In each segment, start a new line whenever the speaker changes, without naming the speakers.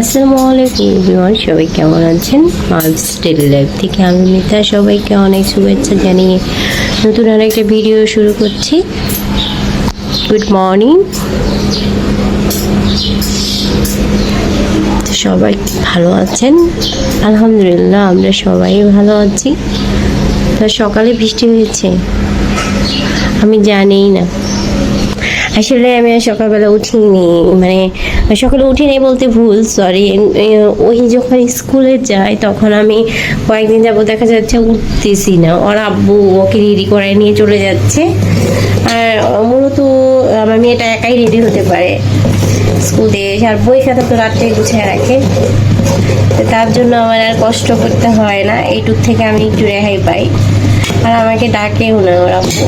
আসসালামু আলাইকুম এভরিওয়ান, সবাই কেমন আছেন? মালস ডেলি লাইফ থেকে আমি মিতা, সবাইকে অনেক শুভেচ্ছা জানিয়ে নতুন আরেকটা ভিডিও শুরু করছি। গুড মর্নিং সবাই ভালো আছেন? আলহামদুলিল্লাহ, আমরা সবাই ভালো আছি। তো সকালে বৃষ্টি হয়েছে। আমি জানিই না। আসলে আমি সকালবেলা উঠিনি মানে সকালে উঠিনি বলতে ভুল সরি ওই যখন স্কুলে যাই তখন আমি কয়েকদিন যাব দেখা যাচ্ছে উঠতেছি না। ওর আব্বু ওকে রেডি করে নিয়ে চলে যাচ্ছে। আর মূলত আমার মেয়েটা একাই রেডি হতে পারে। স্কুল এসে। আর বই খাতা তো রাত্রে গুছিয়ে রাখে। তার জন্য আমার আর কষ্ট করতে হয় না। এইটুক থেকে আমি একটু রেহাই পাই। আর আমাকে ডাকেও না ওর আব্বু।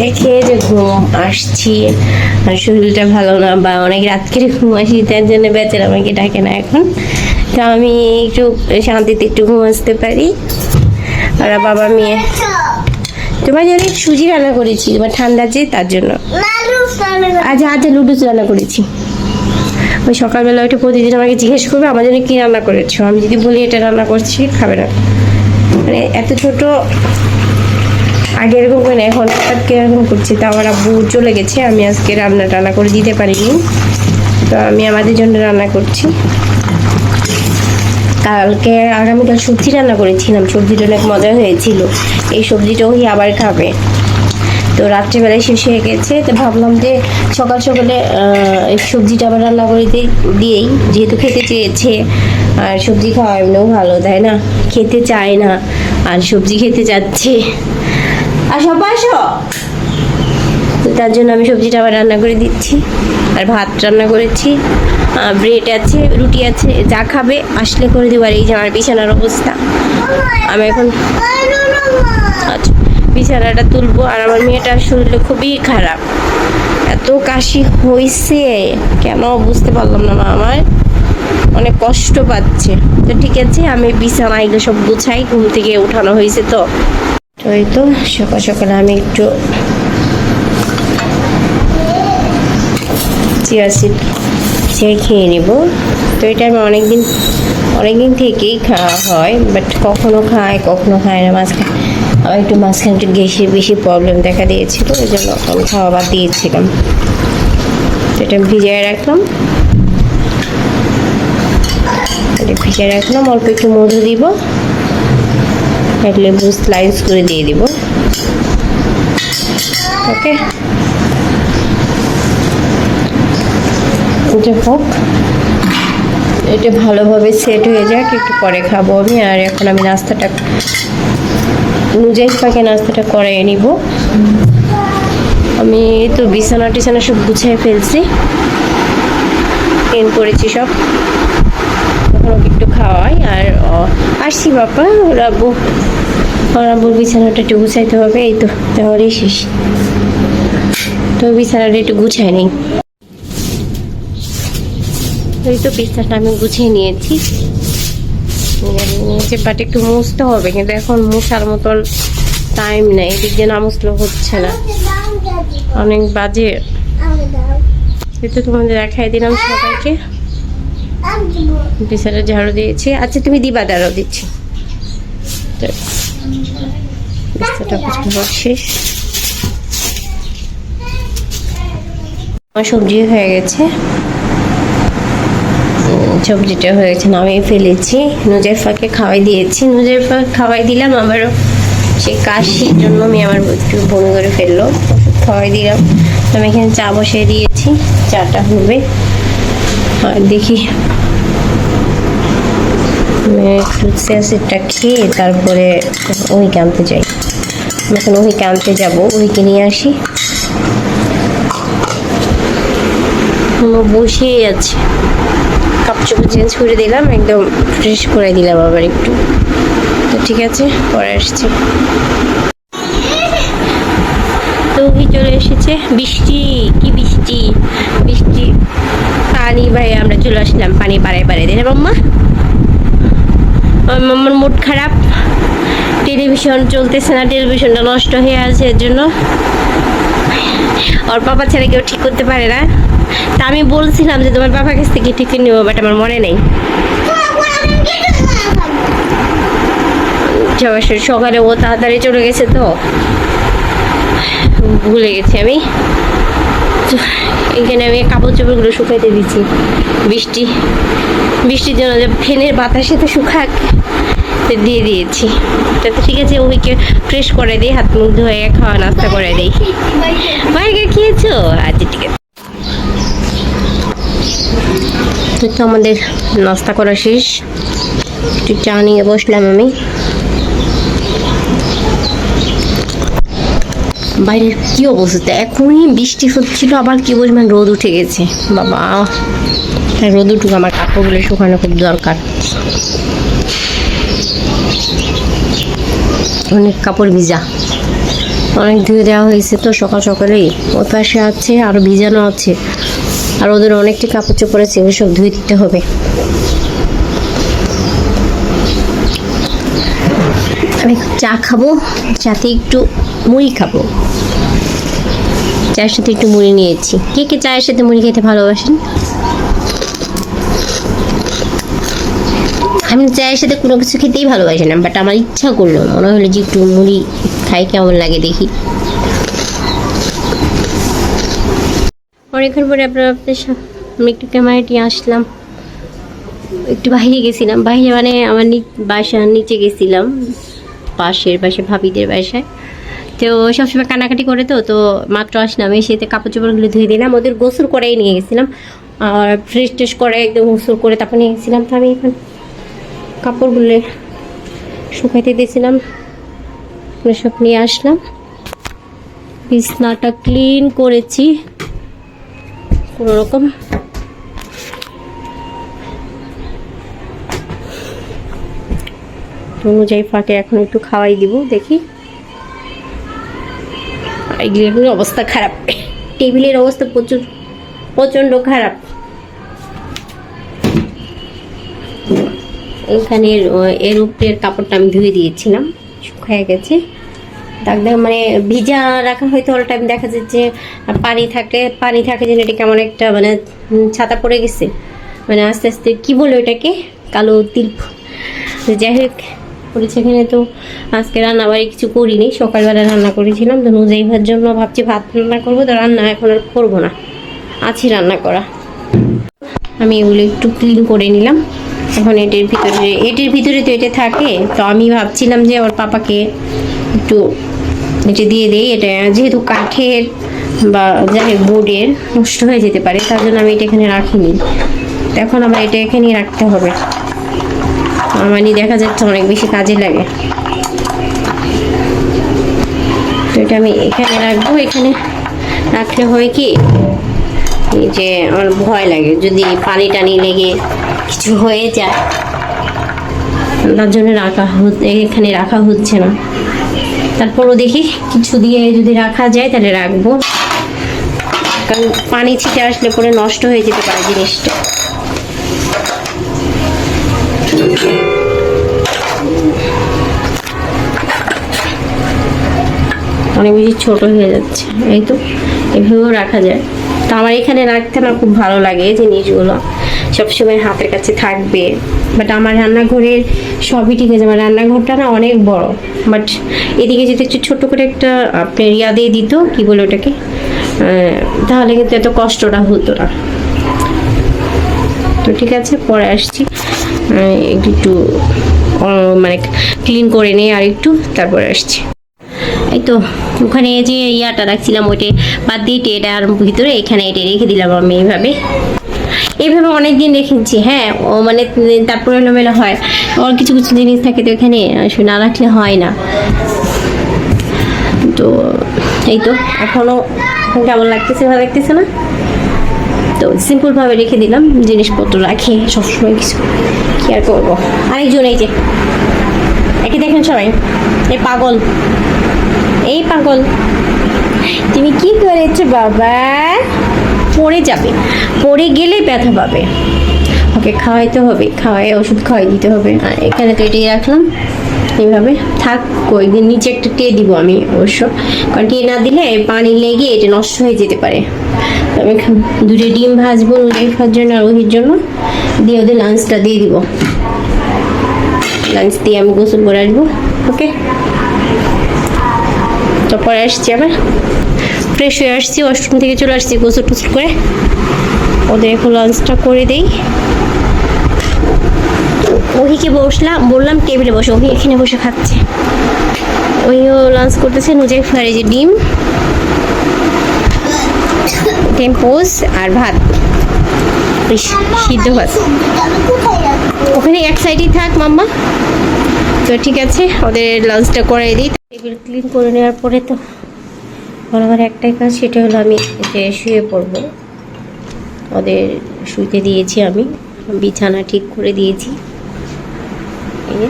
দেখে যে ঘুম আসছি। শরীরটা ভালো না, বা অনেক রাত করে ঘুম আসি তার জন্য বেচার আমাকে ডাকে না এখন। তো আমি একটু শান্তিতে একটু ঘুম আসতে পারি। আর বাবা মেয়ে, তোমার জন্য সুজি রান্না করেছি, তোমার ঠান্ডা যে, তার জন্য। আজ আজ লুডুস রান্না করেছি। ওই সকালবেলা ওইটা প্রতিদিন আমাকে জিজ্ঞেস করবে, আমার জন্য কি রান্না করেছ? আমি যদি বলি এটা রান্না করছি, খাবে না। মানে এত ছোট আগে এরকম করে এখন হঠাৎ করে এরকম করছি। তা আমার আব্বু চলে গেছে, আমি আজকে রান্না টান্না করে দিতে পারিনি। তো আমি আমাদের জন্য রান্না করছি। কালকে আগামীকাল সবজি রান্না করেছিলাম, সবজিটা অনেক মজা হয়েছিল। এই সবজিটা ওই আবার খাবে। তো রাত্রিবেলায় শেষ হয়ে গেছে, তো ভাবলাম যে সকাল সকালে এই সবজিটা আবার রান্না করে দিয়েই, যেহেতু খেতে চেয়েছে, আর সবজি খাওয়া এমনিও ভালো, তাই না? খেতে চায় না, আর সবজি খেতে চাচ্ছে তার জন্য আমি সবজিটা আবার রান্না করে দিচ্ছি। আর ভাত রান্না করেছি ব্রেড আছে, রুটি আছে, যা খাবে, আসলে করে দেবো। আর এই যে আমার বিছানার অবস্থা। আমি এখন আচ্ছা বিছানাটা তুলবো। আর আমার মেয়েটার শরীরে খুবই খারাপ। এত কাশি হয়েছে কেন বুঝতে পারলাম না মা আমার। অনেক কষ্ট পাচ্ছে। তো ঠিক আছে, আমি বিছানা এগুলো সব গুছাই। ঘুম থেকে উঠানো হয়েছে তো। তো এই তো সকাল সকালে আমি একটু চিয়া সিড চিয়া খেয়ে নেব। তো এটা আমি অনেকদিন অনেকদিন থেকেই খাওয়া হয় বাট কখনো খায় কখনো খায় না। মাঝখানে, আমার একটু মাঝখানে একটু গ্যাসের বেশি প্রবলেম দেখা দিয়েছিল, ওই জন্য আমি খাওয়া বাদ দিয়েছিলাম। তো এটা ভিজিয়ে রাখলাম। এটা ভিজিয়ে রাখলাম, অল্প একটু মধু দিব। এক লেবু স্লাইস করে দিয়ে দিব। ওকে? এটা হোক, এটা ভালোভাবে সেট হয়ে যাক, একটু পরে খাব আমি। আর এখন আমি নাস্তাটা নুজাইফ পাকে নাস্তাটা করে নিব। আমি তো বিছানা টিছানা সব গুছিয়ে ফেলছি। ট্রেন করেছি সব। ওকে একটু খাওয়াই আর আসছি বাবা। ওরা বউ ওরা বউ বিছানাটা একটু গুছাইতে হবে এই তো তাহলেই শেষ। তো বিছানাটা একটু গুছাই নেই। এই তো বিছানাটা আমি গুছিয়ে নিয়েছি। নিচে পাটে একটু মুছতে হবে কিন্তু এখন মুছার মতন টাইম নেই। এদিক দিয়ে না মুছলে হচ্ছে না। অনেক বাজে। এই তো তোমাদের দেখাই দিলাম সবাইকে। বিছানা ঝাড়ু দিয়েছি। আচ্ছা তুমি দিবা, দাঁড়াও, দিচ্ছি। আমার সবজি হয়ে গেছে। সবজিটা হয়ে গেছে, নামিয়ে ফেলেছি। নুজাইফাকে খাওয়াই দিয়েছি। নুজাইফা খাওয়াই দিলাম, আবারও সে কাশির জন্য আমি আমার একটু বমি করে ফেলল। খাওয়াই দিলাম। আমি এখানে চা বসিয়ে দিয়েছি। চাটা হবে। আর দেখি। একটু স্যাসিডটা খেয়ে তারপরে ওহিকে আনতে যাই। এখন ওহিকে আনতে যাব ওহিকে নিয়ে আসি। ও বসেই আছে। কাপড় চোপড় চেঞ্জ করে দিলাম, একদম ফ্রেশ করে দিলাম আবার একটু। তো ঠিক আছে, পরে আসছি। তো ওই চলে এসেছে, বৃষ্টি, কি বৃষ্টি? বৃষ্টি পানি ভাই আমরা চলে আসলাম পানি পাড়ায় পাড়ায় দিলে মাম্মা? আমার মুড খারাপ। টেলিভিশন চলতেছে না, টেলিভিশনটা নষ্ট হয়ে আছে এর জন্য। ওর পাপা ছেলে কেউ ঠিক করতে পারে না। তা আমি বলছিলাম যে তোমার বাবার কাছ থেকে ঠিক নেব বাট আমার মনে নেই। সকালে ও তাড়াতাড়ি চলে গেছে তো। ভুলে গেছি আমি। এখানে আমি কাপড় চোপড়গুলো শুকাইতে দিচ্ছি বৃষ্টি, বৃষ্টির জন্য যে বাতাসে তো শুকাক দিয়ে দিয়েছি। তা তো ঠিক আছে ওকে ফ্রেশ করে দিই, হাত মুখ ধুয়ে খাওয়া, নাস্তা করে দিই। বাইরে খেয়েছো? আচ্ছা ঠিক আছে। তো আমাদের নাস্তা করা শেষ। একটু চা নিয়ে বসলাম আমি। বাইরের কি অবস্থা? এখনই বৃষ্টি হচ্ছিল, আবার কি পরিমাণ রোদ উঠে গেছে? বাবা রোদ উঠুক, আমার কাপড়গুলো শুকানো খুব দরকার। অনেক কাপড় ভিজা। অনেক ধুয়ে দেওয়া হয়েছে তো সকাল সকালেই। ওই পাশে আছে, আরও ভিজানো আছে। আর ওদের অনেকটি কাপড় চোপড় আছে ওই সব ধুয়ে দিতে হবে। আমি চা খাব সাথে একটু মুড়ি খাব। চায়ের সাথে একটু মুড়ি নিয়েছি। কে কে চায়ের সাথে মুড়ি খেতে ভালোবাসেন? আমি চায়ের সাথে কোনো কিছু খেতেই ভালোবাসি না বাট আমার ইচ্ছা করল, মনে হলো যে একটু মুড়ি খাই, কেমন লাগে দেখি। অনেকক্ষণ পরে আপনার আপনাদের সা- আমি একটু ক্যামেরাটি আসলাম। একটু বাইরে গেছিলাম। বাইরে মানে আমার বাসার নিচে গেছিলাম, পাশের পাশে ভাবিদের বাসায়। তো সবসময় কানাকাটি করে তো তো মাত্র আসলাম, এসে তো কাপড় চোপড়গুলো ধুয়ে দিলাম, ওদের গোসল করেই নিয়ে গেছিলাম। আর ফ্রেশ ট্রেশ করে একদম গোসল করে তারপর নিয়ে গেছিলাম, তো আমি এখন কাপড়গুলো শুকাইতে দিয়েছিলাম সব নিয়ে আসলাম। বিছনাটা ক্লিন করেছি, কোনো রকম। অনুযায়ী ফাঁকে এখন একটু খাওয়াই দিব, দেখি। এগুলোর অবস্থা খারাপ। টেবিলের অবস্থা প্রচুর, প্রচণ্ড খারাপ। এখানে এর উপরের কাপড়টা আমি ধুয়ে দিয়েছিলাম, শুকায় গেছে। দাগ মানে ভিজা রাখা হয়তো অল টাইম দেখা যাচ্ছে পানি থাকে পানি থাকে যেন এটা কেমন একটা মানে ছাতা পড়ে গেছে। মানে আস্তে আস্তে, কি বলে ওটাকে? কালো তিল। যাই হোক করেছে এখানে তো আজকে রান্না বাড়ি কিছু করিনি, সকালবেলা রান্না করেছিলাম। তো নুজাইভার জন্য ভাবছি ভাত রান্না করব, তো রান্না এখন আর করব না। আছি রান্না করা। আমি এগুলো একটু ক্লিন করে নিলাম। এখন এটির ভিতরে এটির ভিতরে তো এটা থাকে। তো আমি ভাবছিলাম যে ওর পাপাকে একটু এটা দিয়ে দিই। এটা যেহেতু কাঠের বা যাই বোর্ডের নষ্ট হয়ে যেতে পারে, তার জন্য আমি এটা এখানে রাখিনি। এখন আমার এটা এখানেই রাখতে হবে। আমারই দেখা যাচ্ছে অনেক বেশি কাজে লাগে। তো এটা আমি এখানে রাখব। এখানে রাখলে হয় কি যে আমার ভয় লাগে, যদি পানি টানি লেগে কিছু হয়ে যায়। তার জন্য রাখা এখানে রাখা হচ্ছে না। তারপরও দেখি কিছু দিয়ে যদি রাখা যায় তাহলে রাখব। কারণ পানি ছিটে আসলে পরে নষ্ট হয়ে যেতে পারে জিনিসটা। অনেক বেশি ছোট হয়ে যাচ্ছে। এই তো, এভাবেও রাখা যায়। তো আমার এখানে রাখতে না খুব ভালো লাগে এই জিনিসগুলো। সবসময় হাতের কাছে থাকবে। বাট আমার রান্নাঘরের সবই ঠিক আছে। আমার রান্নাঘরটা না অনেক বড়। বাট এদিকে যদি একটু ছোট করে একটা আপনার ইয়া দিয়ে দিত, কি বলে ওটাকে? তাহলে কিন্তু এত কষ্টটা হতো না। তো ঠিক আছে, পরে আসছি। একটু মানে ক্লিন করে নিয়ে আর একটু তারপরে আসছি। এই তো, ওখানে যে ইয়াটা রাখছিলাম, ওইটা বাদ দিয়ে এটার ভিতরে এখানে এটা রেখে দিলাম আমি এইভাবে। এইভাবে অনেক দিন রেখেছি হ্যাঁ ও মানে তারপরে এলোমেলো হয়। ওর কিছু কিছু জিনিস থাকে তো এখানে না রাখলে হয় না। তো, এই তো, এখনও কেমন লাগতেছে, ভালো লাগতেছে না? তো সিম্পলভাবে রেখে দিলাম, জিনিসপত্র রাখি, সবসময় কিছু কি আর করব? আরেকজন এই যে, একে দেখেন সবাই, এই পাগল। এই পাগল। তুমি কি করেছ, বাবা? পড়ে যাবে। পড়ে গেলে ব্যথা পাবে। ওকে খাওয়াইতে হবে। খাওয়াই, ওষুধ খাওয়াই দিতে হবে। এখানে তো এটাই রাখলাম। এইভাবে থাক, কয়েকদিন নিচে একটা টে দিব আমি অবশ্য। কারণ টে না দিলে পানি লেগে এটা নষ্ট হয়ে যেতে পারে। আমি দুটো ডিম ভাজবো নুজাইফার জন্য আর ওহির জন্য। দিয়ে ওদের লাঞ্চটা দিয়ে দিব। লাঞ্চ দিয়ে আমি গোসল করে আসব। ওকে? তারপরে আসছি আবার। ফ্রেশ হয়ে আসছি ওয়াশরুম থেকে চলে আসছি গোসল টোসল করে। ওদের এখন লাঞ্চটা করে দিই। ওহিকে বসলাম, বললাম টেবিলে বসে, ওহি এখানে বসে খাচ্ছে। ওইও লাঞ্চ করতেছে, নুজাই ফ্রাই ডিম। ডিম, পোস আর ভাত। সিদ্ধ ভাত। ওখানে এক সাইডেই থাক মাম্মা। তো ঠিক আছে, ওদের লাঞ্চটা করাই দিই। টেবিল ক্লিন করে নেওয়ার পরে তো আমার একটাই কাজ সেটা হলো আমি যে শুয়ে পড়ব। ওদের শুইতে দিয়েছি আমি বিছানা ঠিক করে দিয়েছি। এই যে,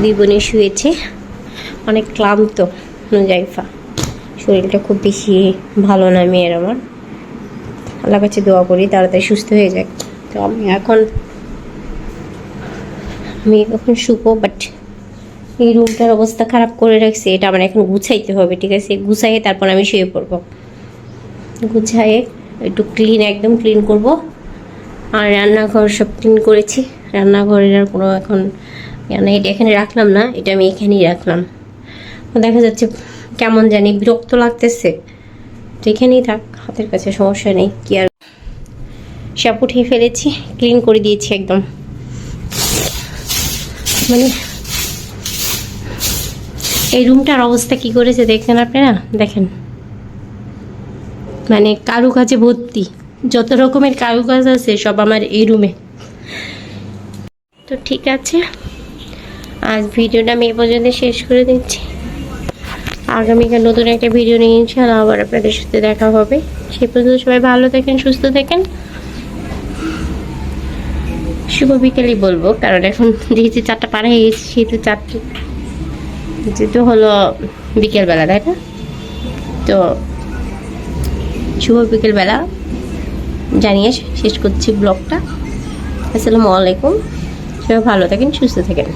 দুই বোনে শুয়েছে। অনেক ক্লান্ত জাইফা। শরীরটা খুব বেশি ভালো না মেয়ের আমার। আল্লাহ কাছে দোয়া করি তাড়াতাড়ি সুস্থ হয়ে যাক। তো আমি এখন আমি এখন শুকো বাট এই রুমটার অবস্থা খারাপ করে রাখছি, এটা আমার এখন গুছাইতে হবে, ঠিক আছে? গুছাইয়ে তারপর আমি শুয়ে পড়ব। গুছাইয়ে একটু ক্লিন একদম ক্লিন করব। আর রান্নাঘর সব ক্লিন করেছি। রান্নাঘরের আর কোনো এখন মানে এটা এখানে রাখলাম না, এটা আমি এখানেই রাখলাম। দেখা যাচ্ছে কেমন জানি বিরক্ত লাগতেছে। তো এখানেই থাক, হাতের কাছে সমস্যা নেই, কি আর সব উঠিয়ে ফেলেছি ক্লিন করে দিয়েছি একদম। মানে এই রুমটার অবস্থা কি করেছে দেখছেন আপনারা? দেখেন। মানে কারুকাজে ভর্তি। যত রকমের কারুকাজ আছে সব আমার এই রুমে। তো ঠিক আছে। আজ ভিডিওটা আমি এ পর্যন্ত শেষ করে দিচ্ছি। আগামীকাল নতুন একটা ভিডিও নিয়ে ইনশাআল্লাহ আবার আপনাদের সাথে দেখা হবে। সে পর্যন্ত সবাই ভালো থাকেন, সুস্থ থাকেন। শুভ বিকেলই বলব, কারণ এখন যেহেতু চারটা পার হয়ে গেছে, সেহেতু চারটে। যেহেতু হলো বিকেলবেলা, তাই না? তো শুভ বিকেলবেলা জানিয়ে শেষ করছি ব্লগটা। আসসালামু আলাইকুম। সবাই ভালো থাকেন, সুস্থ থাকেন।